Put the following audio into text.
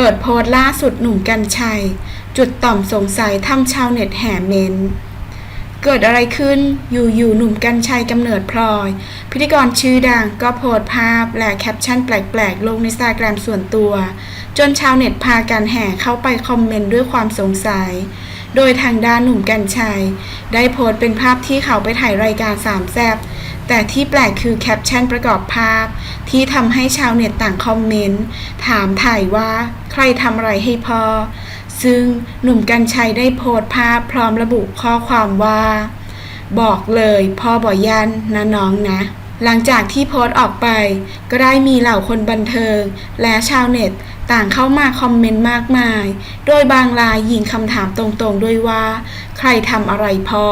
เปิดโพสต์ล่าสุดหนุ่มกัญชัย จุดต่อมสงสัยทำชาวเน็ตแห่เมนเกิดอะไรขึ้นอยู่ๆหนุ่มกัญชัยกำเนิดพลอย พิธีกรชื่อดังก็โพสภาพและแคปชั่นแปลกๆ ลงในสตาแกรมส่วนตัว จนชาวเน็ตพากันแห่เข้าไปคอมเมนต์ด้วยความสงสัย โดยทางด้านหนุ่มกัญชัย ได้โพสต์เป็นภาพที่เขาไปถ่ายรายการสามแซบแต่ที่แปลกคือแคปชั่นประกอบภาพ ที่ทำให้ชาวเน็ตต่างคอมเมนต์ ถามถ่ายว่าใครทำอะไรให้พ่อ ซึ่งหนุ่มกัญชัยได้โพสต์ภาพพร้อมระบุข้อความว่า บอกเลยพ่อบ่ยันนะน้องนะ หลังจากที่โพสต์ออกไป ก็ได้มีเหล่าคนบันเทิง และชาวเน็ตต่างเข้ามาคอมเมนต์มากมาย โดยบางรายยิงคำถามตรงๆด้วยว่า ใครทำอะไรพ่อ